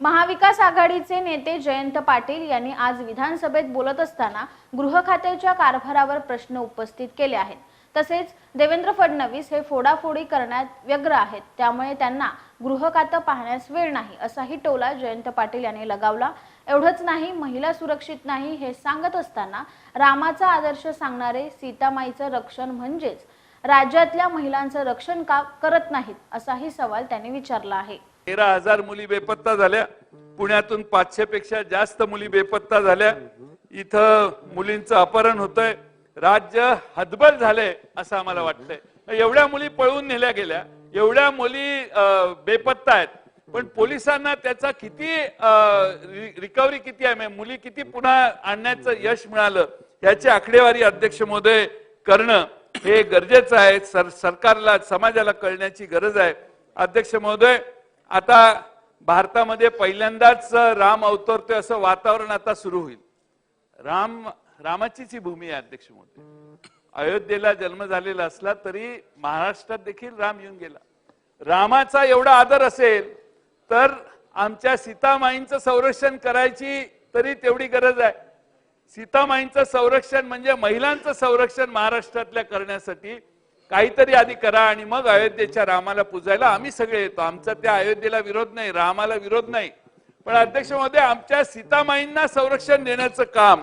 महाविकास आघाडीचे नेते जयंत पाटील यांनी आज विधानसभेत बोलत असताना गृह खात्याच्या कारभारावर प्रश्न उपस्थित केले आहेत. तसेच देवेंद्र फडणवीस हे फोडाफोडी करण्यात व्यग्र आहेत. त्यामुळे त्यांना गृह खातं पाहण्यास वेळ नाही असाही टोला जयंत पाटील यांनी लगावला. एवढंच नाही महिला सुरक्षित नाही हे सांगत असताना रामाचा आदर्श सांगणारे सीतामाईचं रक्षण म्हणजेच राज्यातल्या महिलांचं रक्षण का करत नाहीत असाही सवाल त्यांनी विचारला आहे. तेरा हजार मुली बेपत्ता झाल्या. पुण्यातून पाचशे पेक्षा जास्त मुली बेपत्ता झाल्या. इथं मुलींचं अपहरण होतंय. राज्य हतबल झालंय असं आम्हाला वाटतंय. एवढ्या मुली पळून नेल्या गेल्या. एवढ्या मुली बेपत्ता आहेत. पण पोलिसांना त्याचा किती रिकव्हरी किती आहे? म्हणजे मुली किती पुन्हा आणण्याचं यश मिळालं? याची आकडेवारी अध्यक्ष महोदय करणं हे गरजेचं आहे. सर सरकारला समाजाला कळण्याची गरज आहे. अध्यक्ष महोदय आता भारतामध्ये पहिल्यांदाच राम अवतरतोय असं वातावरण आता सुरू होईल. राम रामाचीच ही भूमी आहे अध्यक्ष मोदी. अयोध्येला जन्म झालेला असला तरी महाराष्ट्रात देखील राम येऊन गेला. रामाचा एवढा आदर असेल तर आमच्या सीतामाईंचं संरक्षण करायची तरी तेवढी गरज आहे. सीतामाईंचं संरक्षण म्हणजे महिलांचं संरक्षण महाराष्ट्रातल्या करण्यासाठी काहीतरी आधी करा आणि मग अयोध्येच्या रामाला पूजायला. आम्ही सगळे येतो. आमचा त्या अयोध्येला विरोध नाही रामाला विरोध नाही. पण अध्यक्ष महोदय आमच्या सीतामाईंना संरक्षण देण्याचं काम